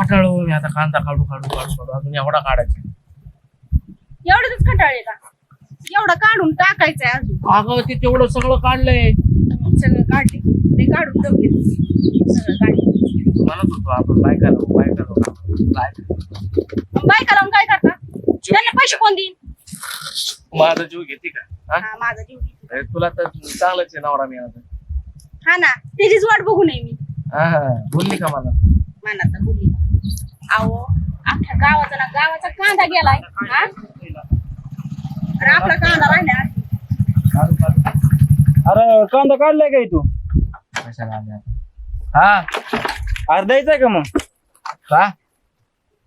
खटाळू मी आता कांदा काढू काढू काढू काढू. अजून एवढा काढायचा एवढंच कंटाळले का? एवढं काढून टाकायचंय अजून. अगं ते तेवढं सगळं काढलंय. सगळं काढले. ते काढून दमले सगळं काढले. म्हणत होतो आपण बाय करा बाय करा बाय. मग बायका लावून काय करता? त्यांना पैसे कोण देईन? माझा जीव घेते का? हा? हा माझा जीव. अरे तुला तर चांगलंच आहे नवरा मी आता हा ना त्याचीच वाट बघू नये मी. हा बोलली का मला? मनात तर बोलली. अहो अख्ख्या गावाचा ना गावाचा कांदा गेलाय. हा? आणि आपला कांदा राहिला. अरे कांदा काढलाय काय तू? कशाला आले आता? हा? अरे का मग? का?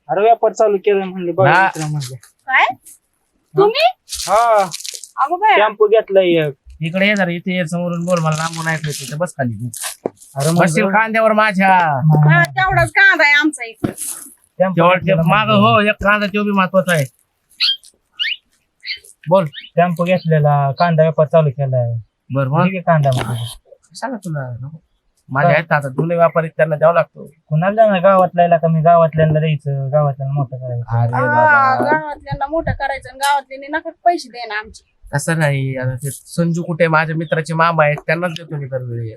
अरे व्यापार चालू केलं म्हणले हा. काय? तुम्ही? हा. अगो बाय टॅम्पो घेतलाय एक. इकडे ये जरा इथे ये समोरून बोल मला लांबून ऐकलं तिथे बस खाली. अरे मग बसशील कांद्यावर माझ्या. हा, तेवढाच कांदा आहे आमचा इकडे माग हो एक कांदा तो बी महत्त्वाचा आहे बोल टॅम्पो घेतलेला कांदा व्यापार चालू केलाय बर मग ठीक आहे कांदा मध्ये सांगा तुला. माझ्या आहेत आता जुने व्यापारी त्यांना द्यावा लागतो कुणाला जाणार गावातल्या कमी गावातल्याला द्यायचं गावातल्याला मोठं करायचं अरे हा, बाबा गावातल्यांना मोठं करायचं आणि गावातल्यांनी नका पैसे दे ना आमचे तसं नाही आता ते संजू कुठे माझ्या मित्राचे मामा आहेत त्यांनाच देतो मी दरवेळी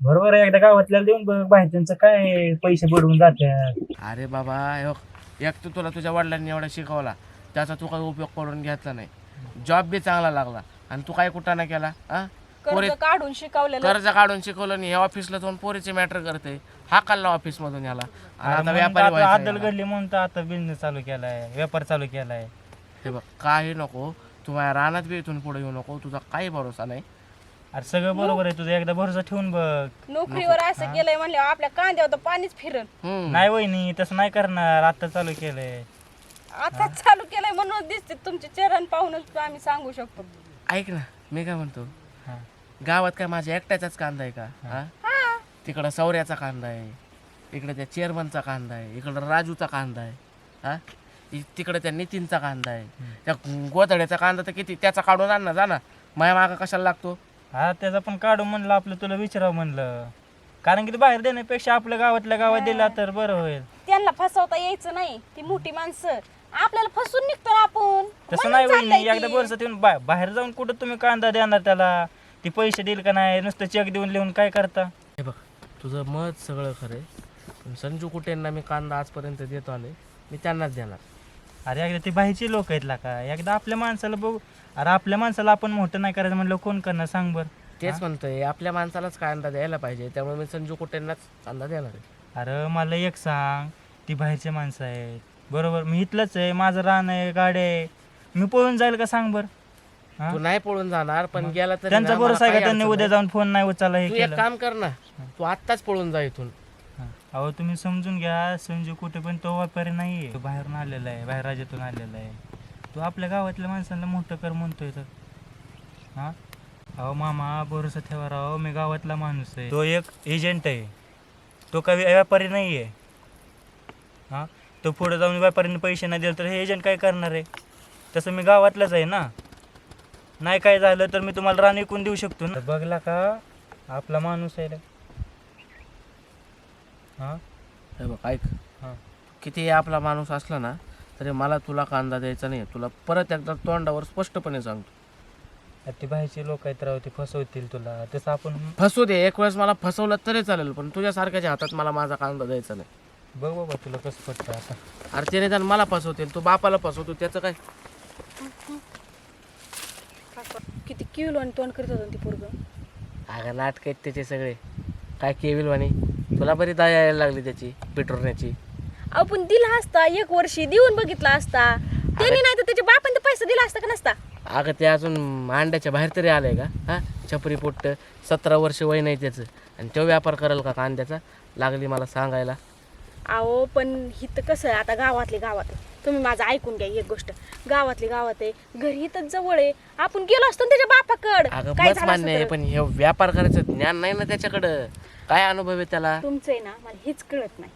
बरोबर आहे एकदा गावातल्याला देऊन बघ बाहेरच्यांचं काय पैसे बुडवून जातात अरे बाबा एक तर तुला तुझ्या वडिलांनी एवढा शिकवला त्याचा तू काही उपयोग करून घेतला नाही. जॉब बी चांगला लागला आणि तू काय कुठं नाही केला हा? पोरी कर्ज काढून शिकवलेलं. कर्ज काढून शिकवलं नाही हे ऑफिसला जाऊन पोरीचे मॅटर करते हा काढला ऑफिस मधून याला. आणि आता व्यापारी व्हायचं आदल याला. घडली म्हणून तर आता बिझनेस चालू केलाय व्यापार चालू केलाय. हे बघ काही नको तू माझ्या रानात बी इथून पुढे येऊ नको तुझा काही भरोसा नाही. अरे सगळं बरोबर आहे तुझं. एकदा भरोसा ठेवून बघ. नोकरीवर असं गेलंय म्हणले आपल्या कांद्यावर तर पाणीच फिरल. नाही वहिनी तसं नाही करणार. आता चालू केलंय. आता चालू केलंय म्हणून दिसते तुमचे चरण पाहूनच आम्ही सांगू शकतो. ऐक ना मी काय म्हणतो? हा. गावात काय माझ्या एकट्याचाच कांदा आहे का? हा. हा? तिकडं सौर्याचा कांदा आहे इकडे त्या चेअरमनचा कांदा आहे इकडं राजूचा कांदा आहे हा? इ- तिकडे त्या नितीनचा कांदा आहे. त्या गोधड्याचा कांदा तर किती त्याचा काढून आण ना जा ना. माझ्या मागं कशाला लागतो? हा त्याचा पण काढू म्हणलं आपलं तुला विचारावं म्हणलं. कारण की ते बाहेर देण्यापेक्षा आपल्या गावातल्या गावात दिला तर बरं होईल. त्यांना फसवता यायचं नाही ती मोठी माणसं. आपल्याला फसून निघतो ना आपण. तसं म्हणून नाही चाललंय ती. एकदा भरोसा ठेवून बा- बाहेर जाऊन कुठं तुम्ही कांदा देणार त्याला? ती पैसे देईल का नाही? नुसतं चेक देऊन लिहून काय करता? हे बघ तुझं मत सगळं खरं आहे. पण संजू कुटेंना मी कांदा आजपर्यंत देतो आले मी त्यांनाच देणार. अरे एकदा ते बाहेरचे लोक आहेत का? एकदा आपल्या माणसाला बघू. अरे आपल्या माणसाला आपण मोठं नाही करायचं म्हणलं कोण करणार? सांग बरं. तेच म्हणतोय आपल्या माणसालाच कांदा द्यायला पाहिजे? त्यामुळे मी संजू कुटेंनाच देणार आहे अरे मला एक सांग ती बाहेरचे माणसं आहेत. बरोबर मी इथलंच आहे माझं रान आहे गाडी आहे. मी पळून जाईल का सांग बर? हा? तू नाही पळून जाणार पण गेला तर त्यांचा भरोसा आहे का त्यांनी उद्या जाऊन फोन नाही उचलला हे तू एक केलं? काम कर ना तू आत्ताच पळून जा इथून. अहो तुम्ही समजून घ्या संजू कुठे पण तो व्यापारी नाहीये. तो बाहेरून आलेला आहे बाहेर राज्यातून आलेला आहे. तो आपल्या गावातल्या माणसांना मोठं कर म्हणतोय तर. हा? अहो मामा भरोसा ठेवा राव मी गावातला माणूस आहे. तो एक एजंट आहे. तो काही व्यापारी नाही आहे हा? तो पुढे जाऊन व्यापाऱ्यांनी पैसे नाही दिले तर हे एजंट काय करणार आहे? तसं मी गावातलंच आहे ना. नाही काय झालं तर मी तुम्हाला रान विकून देऊ शकतो ना. बघला का? आपला माणूस आहे रे. हा? हे बघ ऐक. हा. किती आपला माणूस असला ना तरी मला तुला कांदा द्यायचा नाही तुला परत एकदा तोंडावर स्पष्टपणे सांगतो. ते बाहेरचे लोक आहेत राव ते फसवतील तुला. तसं आपण फसू दे. एक वेळेस मला फसवलं तरी चालेल पण तुझ्यासारख्याच्या हातात मला माझा कांदा द्यायचा नाही? बघ बाबा तुला कसं पडतं आता. अरे ते निदान मला फसवतील तू बापाला फसवतो त्याचं काय? किती किलो आणि तोंड करीत होतं ती पोरग? अगं नाटक आहेत त्याचे सगळे. काय केविल वाणी तुला बरी दया यायला लागली त्याची पिटोरण्याची आपण दिला असता एक वर्षी देऊन बघितला असता. त्यांनी नाही तर त्याच्या बापाने पैसा दिला असता का नसता? अगं ते अजून अंड्याच्या बाहेर तरी आलंय का? हा? छपरी पोट्ट सतरा वर्ष वय नाही त्याचं. आणि तो व्यापार करेल का कांद्याचा? लागली मला सांगायला. अहो पण हिथं कसं आहे? आता गावातले गावात आहे. तुम्ही माझं ऐकून घ्या एक गोष्ट. गावातले गावात आहे. घरी इथंच जवळ आहे. आपण गेलो असतो ना त्याच्या बापाकड. अगं काय बस झालं मान्य आहे असतं पण हे व्यापार करायचं ज्ञान नाही ना त्याच्याकडं. काय अनुभव आहे त्याला? तुमचं आहे ना मला हेच कळत नाही.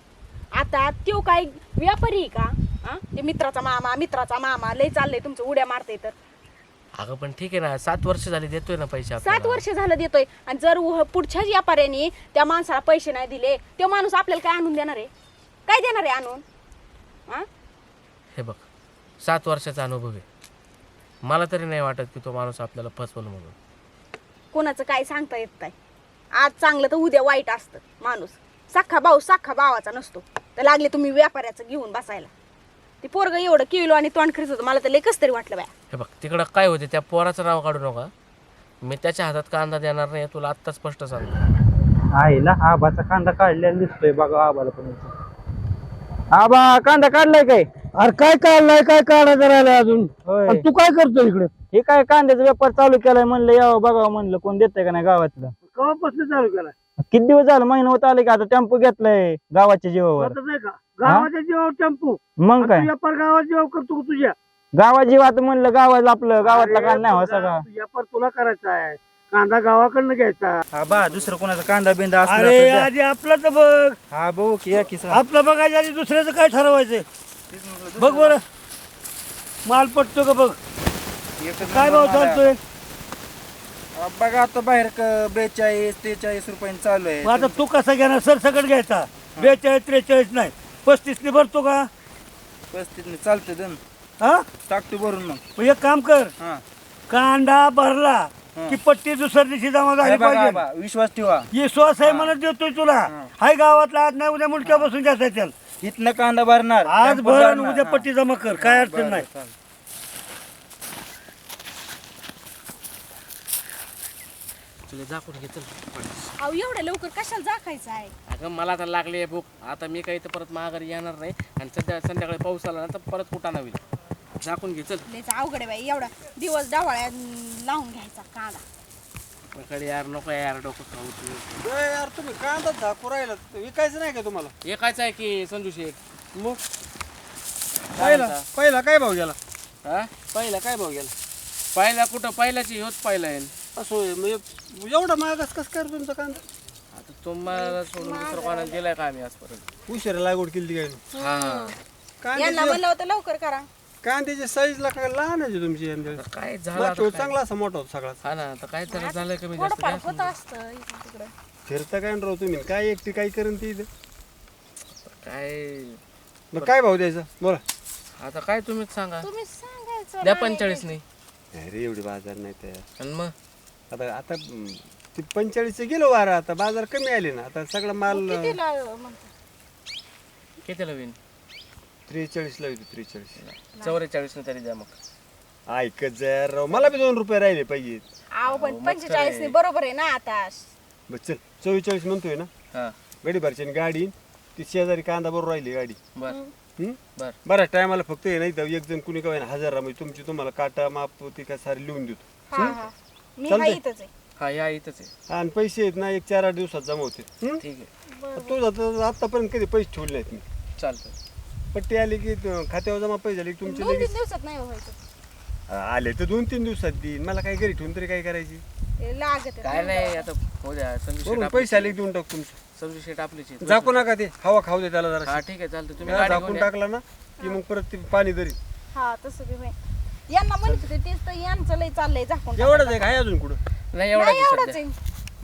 आता त्यो काय व्यापारी आहे का? हा? ते मित्राचा मामा मित्राचा मामा लय चाललंय तुमचं उड्या मारते तर. अगं पण ठीक आहे ना सात वर्ष झाली देतोय ना पैसे सात आपल्याला. वर्ष झालं देतोय. आणि जर पुढच्याच व्यापाऱ्याने त्या माणसाला पैसे नाही दिले तो माणूस आपल्याला काय आणून देणार आहे? काय देणार आहे आणून? हा हे बघ सात वर्षाचा अनुभव आहे. मला तरी नाही वाटत की तो माणूस आपल्याला फसवलं म्हणून. कोणाचं काय सांगता येत नाही. आज चांगलं तर उद्या वाईट असतं माणूस. साखा भाऊ साखा भावाचा नसतो. तर लागले तुम्ही व्यापाऱ्याचं घेऊन बसायला. ते पोरग एवढं किलो आणि तोंड खर्च होतं. मला तर लेकच तरी वाटलं बाय. हे बघ तिकडं काय होते त्या पोराचं नाव काढू नका. मी त्याच्या हातात कांदा देणार नाही तुला आत्ता स्पष्ट सांगतो. आईला आबाचा कांदा काढलेला दिसतोय बघा आबाला पण. आबा कांदा काढलाय काय? अरे काय काढलाय काय काढायचं राहिलं अजून? होय. आणि तू काय करतो इकडे? हे काय कांद्याचा व्यापार चालू केलाय म्हणलं यावं बघावं म्हणलं कोण देतंय का नाही गावातलं? केव्हापासून चालू केला किती दिवस झालं महिना होत आले का आता टेम्पो घेतलाय गावाच्या जीवावर. स्वतःच आहे का? गावाच्या जीवावर टेम्पो. मग काय? व्यापार गावाच्या जीवावर करतो का तुझ्या? गावा जीवात म्हणलं गावाला आपलं गावातला कांदा नाही हो सगळा. व्यापार तुला करायचा आहे. कांदा गावाकडनं घ्यायचा. हा बा दुसरं कोणाचा कांदा बिंदा अरे आधी आपला तर बघ. हा भाऊ की या किसा आपलं बघायचं आधी दुसऱ्याचं काय ठरवायचंय बघ बरं. माल पटतो का बघ? काय भाव चालतोय? बघा आता बाहेर बेचाळीस त्रेचाळीस रुपये चालू आहे. मग आता तू कसा घेणार? सरसकट घ्यायचा. बेचाळीस त्रेचाळीस नाही. पस्तीसने भरतो का? पस्तीस चालतं दन हा? टाकतो भरून मग. मग एक काम कर. हा. कांदा भरला. की पट्टी दुसऱ्या दिवशी जमा झाली पाहिजे. विश्वास ठेवा. विश्वास आहे म्हणत देतोय तुला. हाय गावातला आज नाही उद्या मुलक्यापासून घ्यायचा त्याला. इथनं कांदा भरणार आज भर आणि. उद्या. पट्टी जमा कर काय अडचण नाही. तुला दाखवून घे चल अहो एवढ्या लवकर कशाला जाखायचं आहे? अगं मला तर लागली आहे भूक. आता मी काही तर परत माघारी येणार नाही. आणि सध्या संध्याकाळी पाऊस आला ना तर परत कुठं होईल झाकून घे चल. लयच अवघड आहे बाई एवढा दिवस डावाळ्या लावून घ्यायचा कांदा कडे यार नको यार डोकं खाऊ तू. यार तुम्ही कांदा झाकू राहिला विकायचं नाही का तुम्हाला? एकाच आहे की संजू शेख मग? काय पहिला म्हणता? पहिला काय भाव गेला? हा? पहिला काय भाव गेला? पहिला कुठं? पहिल्याची होत पहिला आहे. असं म्हणजे एवढा महागास कसं काय रे तुमचा कांदा? आता तुम्हाला सोडून दुसरं कोणाला दिलाय का आम्ही आजपर्यंत? उशिरा लागवड केली काय? हा. यांना म्हणलं होतं लवकर करा. कांद्याची साईजला काय लहान आहे तुमची यंदा. आता काय झालं मागच्या आता वेळी काय? चांगला असा मोठा होता सगळा हा ना आता काय जरा झालं कमी जास्त थोडंफार काय होत असतं इकडं तिकडं. फिरता काय राव तुम्ही? काय एकटी काय करून ती इथं? काय? मग काय भाव द्यायचा? बोला. आता काय तुम्हीच सांगा. तुम्ही सांगायचं द्या नाही. पंचेचाळीस नाही. अरे एवढी बाजार नाही तर आणि मग? आता आता हम्म, ते पंचेचाळीस गेलो वारा आता बाजार कमी आले ना आता सगळा माल कितीला म्हणता? कितीला होईल त्रेचाळीस ला येतो त्रेचाळीस. चौवेचाळीस तरी द्या मग. ऐकत जाय राव. मला बी दोन रुपये राहिले पाहिजे पण पंचेचाळीस ने बरोबर आहे ना आता. बस चल. चव्वेचाळीस म्हणतोय ना? हा. गाडी भरची गाडी. ती शेजारी कांदा बरोबर राहिली गाडी. बर. हम्म? बर. बरं टायमाला फक्त हे नाही तर एक जण कुणी काय हजार म्हणजे तुमची तुम्हाला काटा माप ती काय सारी लिहून देतो. हा हा. मी चालतंय. हा इथंच आहे. हा या इथंच आहे. आणि पैसे आहेत ना एक चार आठ दिवसात जमा होते हम्म? ठीक आहे. तू जाता आतापर्यंत कधी पैसे ठेवले नाहीत मी. चालतंय. पट्टी आली की त- खात्यावर जमा पैसे झाले की तुमचे दोन लगेच तीन दिवसात नाही व्हायचं. आले तर दोन तीन दिवसात देईन. मला काय घरी ठेवून तरी काय करायची? ते लागत आहे. काय नाही आता द्या संजू शेट बरोबर आपली पैसे आले की देऊन टाक तुमचे. संजू शेट आपलीच आहे. झाकू नका ते. हवा खाऊ दे त्याला जरा हा ठीक आहे चालतं तुम्ही गाडी झाकून घेऊन या. टाकला ना की मग परत ते पाणी धरी हा तसं बी होईल. यांना म्हणत होते तेच तर यांचं लय चाललंय झाकून एवढंच आहे काय अजून कुठं? नाही एवढा एवढंच आहे.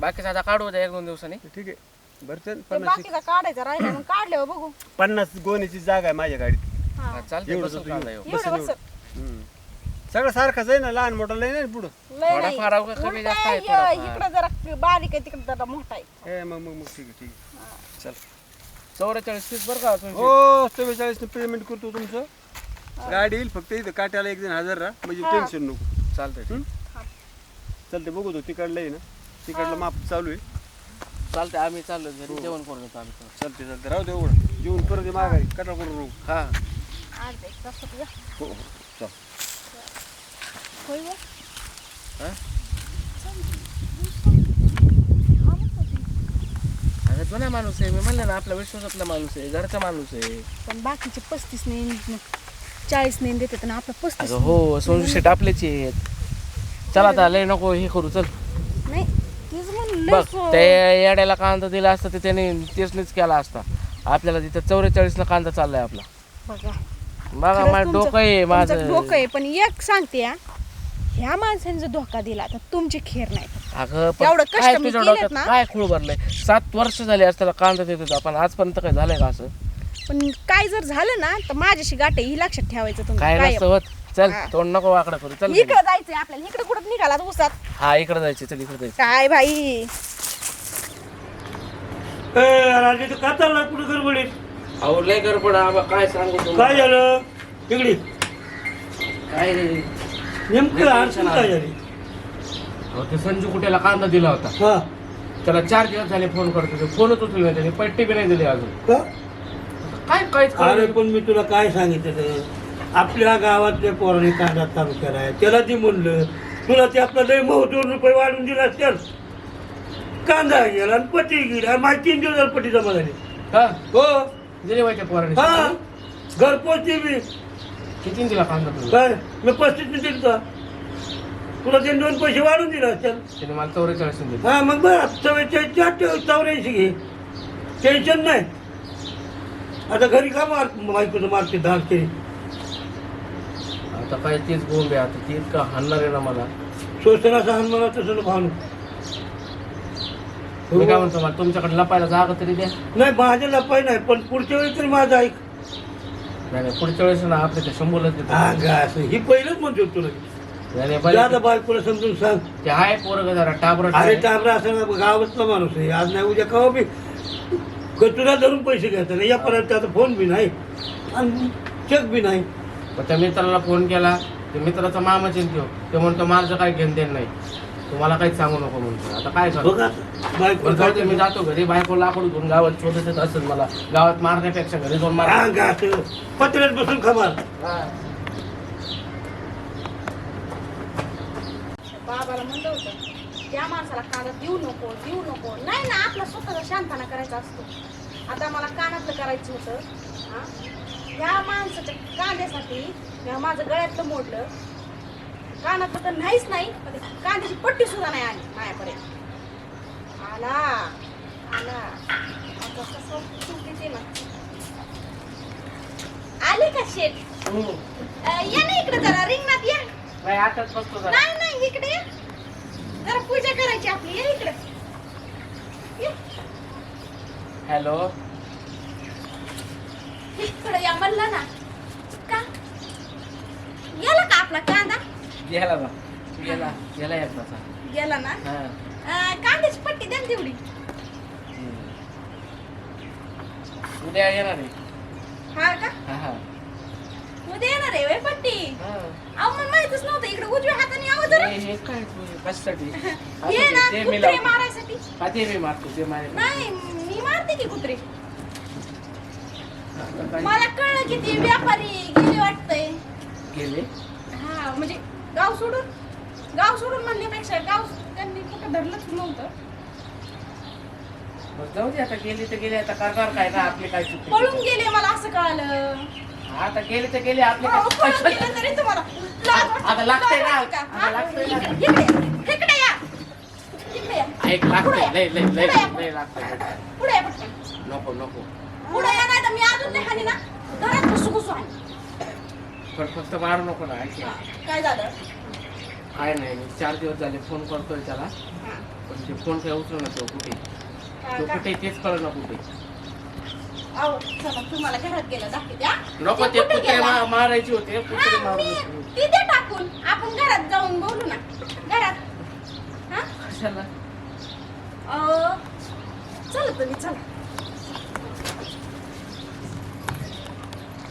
बाकीचा आता काढू द्या एक दोन दिवसांनी. ठीक आहे. बरं चल ते पन्नास बाकीचा काढायचा राहिला मग काढल्यावर बघू. पन्नास गोण्याची जागा आहे माझ्या गाडीत. हा. चालतंय एवढं बसून होतं, काढा येऊ. बस एवढं एवढं. बस हम्म. सगळं सारखंच आहे ना लहान मोठा लय नाही पुढं? लय नाही. कमी जास्त आहे. इकडं जरा बारीक आहे तिकडे जरा मोठा आहे. ए मग मग मग ठीक आहे ठीक आहे. चल. चौवेचाळीस तीस बरं का हो चव्वेचाळीस पेमेंट करतो तुमचं. गाडी येईल फक्त इथं काट्याला एक जण हजर राहा म्हणजे टेन्शन नको? चालतंय हम्म? चालते बघू तो तिकडलं आहे ना. तिकडलं माप चालू आहे. चालतंय आम्ही चाललो घरी. जेवण करून येतो आम्ही चालते चालते राहू दे एवढं. जेवून परत ये माघारी. कटा करू नको हा. अर्धा एक तासात या. हो हो. चल. होय? हा? हा. अरे जुना माणूस आहे. मी म्हणलं ना आपला विश्वासातला माणूस आहे. घरचा माणूस आहे. पण बाकीचे पस्तीस ने चाळीस ने देतात ना आपलं पस्तीस अगं हो संजू शेट आपलेच आहेत. चला आता लय नको हे करू. चल. नाही तेच बघ ते येड्याला कांदा दिला असता ते त्याने तेच केला असता. आपल्याला तिथं चौवेचाळीसला कांदा चाललाय आपला. बघा. बघा खरंच माझं तुमचं- डोकं आहे तुमचं माझं डोकं आहे पण एक सांगते हा, ह्या माणसाने जर धोका दिला तर तुमची खेर नाही. अगं पण एवढं कष्ट काय मी तुझ्या केलेत डोक्यात ना? काय खूळ भरलंय? सात वर्ष झाले असताना कांदा देत होतो आपण. आजपर्यंत काय झालंय का असं? पण काय जर झालं ना तर माझ्याशी गाठ आहे ही लक्षात ठेवायचं तुम्ही काय. नसतं होत. चल. तोंड नको वाकडं करू. चल. इकडं जायचंय आपल्याला. इकडे कुठं निघाला उसात? हा इकडे जायचं चल इकडे जायचं काय भाई ए, राजे तर का चालला कुठे गडबडीत? अहो लय गडबड आबा काय सांगू काय झालं? तिकडे काय रे? नेमकं अडचण काय. झाली? अहो ते संजू कुठेला कांदा दिला होता. हा. त्याला चार दिवस झाले फोन करतो. फोनच उचलला नाही. त्याने पट्टी बी नाही दिली अजून. का? काय काहीच अरे कळलं पण मी तुला काय सांगितलं आपल्या गावातल्या पोराने कांदा चालू केलाय त्याला ती म्हणलं तुला ते आपलं लय मऊ दोन रुपये वाढून दिला असेल कांदा गेला आणि पट्टी गेली आणि माझी तीन दिवस झाली पट्टी जमा झाली. हा? हो. दिले माहिती हा. पोराने घरपोच बी किती दिला कांदा तुला? काय? मी पस्तीस दिली का तुला ते दोन पैसे वाढून दिला असेल त्याने मला चौवेचाळीस दिले. हा मग बरं. चव्वेचाळीस चौऱ्याऐंशी घे. टेन्शन नाही. आता घरी का मार बायकोचं मारते धाक ते काय तेच बोंबे आता ते इतकं हाणणार आहे ना मला. शोषणाचा हनुमाना तसं भावनु मी काय म्हणतो मला तुमच्याकडे लपायला जागा तरी द्या. नाही माझ्या लपाय नाही पण पुढच्या वेळी तरी माझं ऐक. नाही नाही पुढच्या वेळेस ना आपल्या त्या शंभूलाच देतो. हा गा असं ही पहिलंच म्हणतो तुला. नाही, नाही. बायकोला समजून सांग. ते आहे पोरग जरा टाबर अरे टाबरा असं ना गावातला माणूस आहे. आज नाही उद्या कवा बी. तुला धरून पैसे घ्यायचा नाही या परत आता फोन बी नाही. आणि चेक बी नाही. त्या मित्राला फोन केला ते मित्राचा मामा चिंतो ते म्हणतो माझं काही घेणं देणं नाही. तुम्हाला काहीच सांगू नको म्हणतो. आता काय करू बघ आता बायको बरं जाऊ दे, मी जातो घरी. बायको लाकूड घेऊन गावात शोधत असेल मला. गावात मारण्यापेक्षा घरी जाऊन मार. पत्र्यात बसून खमार बाबाला म्हणलं होतं त्या माणसाला कांदा देऊ नको देऊ नको. नाही ना आपला स्वतःचा शांतपणा करायचा असतो. आता मला कानातलं करायचं होतं हा? ह्या माणसाच्या कांद्यासाठी मी माझं गळ्यातलं मोडलं. कानातलं तर नाहीच नाही पण कांद्याची पट्टी सुद्धा नाही आली माझ्यापर्यंत आला आला. चुकीचे ना. आले का शेट. अं, या ना इकडे जरा रिंगणात या. नाही आताच बसतो जरा. नाही नाही इकडे ये. जरा पूजा करायची आपली ये इकडे. हॅलो. इकडे या म्हणलं ना. का? गेला का आपला कांदा? गेला बा. गेला. गेला एकदाचा गेला ना? हा. अं, कांद्याची पट्टी द्या ना तेवढी. हम्म. उद्या येणार आहे. हा का? हा हा. उद्या येणार आहे वय पट्टी? हा. अहो मला माहितच नव्हतं. इकडे उजव्या हाताने यावं जरा. हे- हे काय तू कशासाठी? ये ना ते मी कुत्रे लावतो. मारायसाठी. हा, ते मी मारतो ते मारे नाही मी मारते की कुत्रे. मला कळलं की ते व्यापारी गेले वाटतंय. गेले? हा म्हणजे गाव सोडून गाव सोडून म्हणण्यापेक्षा गाव त्यांनी कुठं धरलंच नव्हतं. बरं, जाऊ दे आता गेली तर गेली आता करणार काय ना आपली काय चुकी? पळून गेले मला असं कळालं. आता गेली तर गेली आपली अहो, काय पळून गेले तरी तुम्हाला. लाज वाटते- आता लागतंय ना. लाज वाटते? का? आता हा? लागतंय ना. इकडे- इकडे इकडे या. इकडे या. ऐक लागतंय. लय लय लय पुढे या, लय लागतंय. पुढे या पटकन नको नको. पुढे या तर मी अजून नाही हानी ना. घरात घुसू घुसू हानी पण फक्त मारू नको ना ऐक ना. काय झालं? काय नाही मी चार दिवस झाले फोन करतोय त्याला. हा. पण ते फोन काय उचलू ना तो कुठे तो कुठे तेच कळ ना कुठे. अहो, चला तुम्हाला घरात गेलं दाखवते हा? नको ते कुठे कुत्रे गेला? मा- मारायचे होते कुत्रे हा, मारून तिथे टाकून आपण घरात जाऊन बोलू ना. घरात. हा? कशाला? अहो, चला तुम्ही चला.